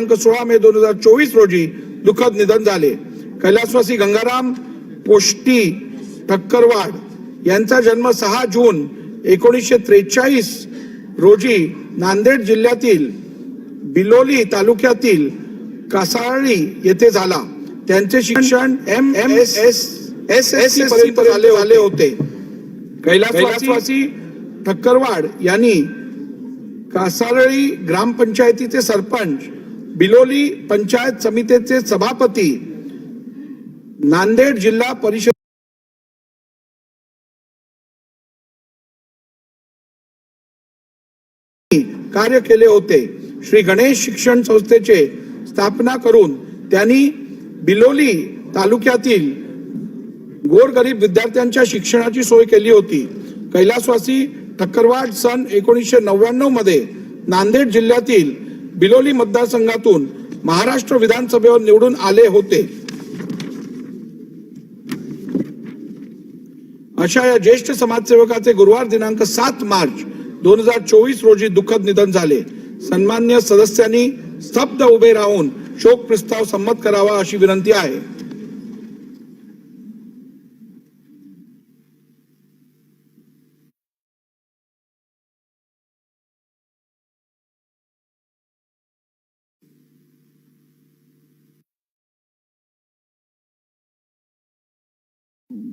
दिनांक सोळा मे दोन हजार चोवीस रोजी दुःखद निधन झाले. कैलासवासी गंगाराम पोष्टी ठक्करवाड यांचा जन्म सहा जून एकोणीसशे त्रेचाळीस रोजी नांदेड जिल्ह्यातील बिलोली तालुक्यातील कासाळी येथे झाला. त्यांचे शिक्षण M M S S S S पर्यंत झाले झाले होते. कैलासवासी ठक्करवाड यांनी कासारळी ग्रामपंचायतीचे सरपंच बिलोली पंचायत समितीचे सभापती नांदेड जिल्हा परिषद कार्य केले होते. श्री गणेश शिक्षण संस्थेचे स्थापना करून त्यांनी बिलोली तालुक्यातील गोरगरीब विद्यार्थ्यांच्या शिक्षणाची सोय केली होती. कैलासवासी ठक्करवाड सन एकोणीसशे नव्याण्णवमध्ये नांदेड जिल्ह्यातील बिलोली मतदारसंघातून महाराष्ट्र विधानसभेवर निवडून आले होते. अशा या ज्येष्ठ समाजसेवकाचे गुरुवार दिनांक सात मार्च दोन हजार चोवीस रोजी दुःखद निधन झाले. सन्मान्य सदस्यांनी स्तब्ध उभे राहून शोक प्रस्ताव संमत करावा अशी विनंती आहे. शोक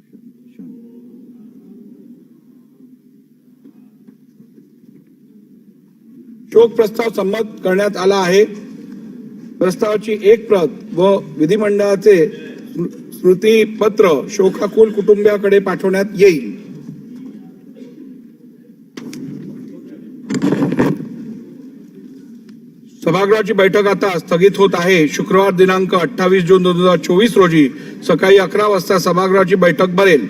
प्रस्ताव संमत करण्यात आला आहे. प्रस्तावाची एक प्रत व विधिमंडळाचे स्मृतीपत्र शोकाकुल कुटुंबियाकडे पाठवण्यात येईल. सभागृहाची बैठक आता स्थगित होत आहे. शुक्रवार दिनांक अठ्ठावीस जून दोन हजार चोवीस रोजी सकाळी अकरा वाजता सभागृहाची बैठक भरेल.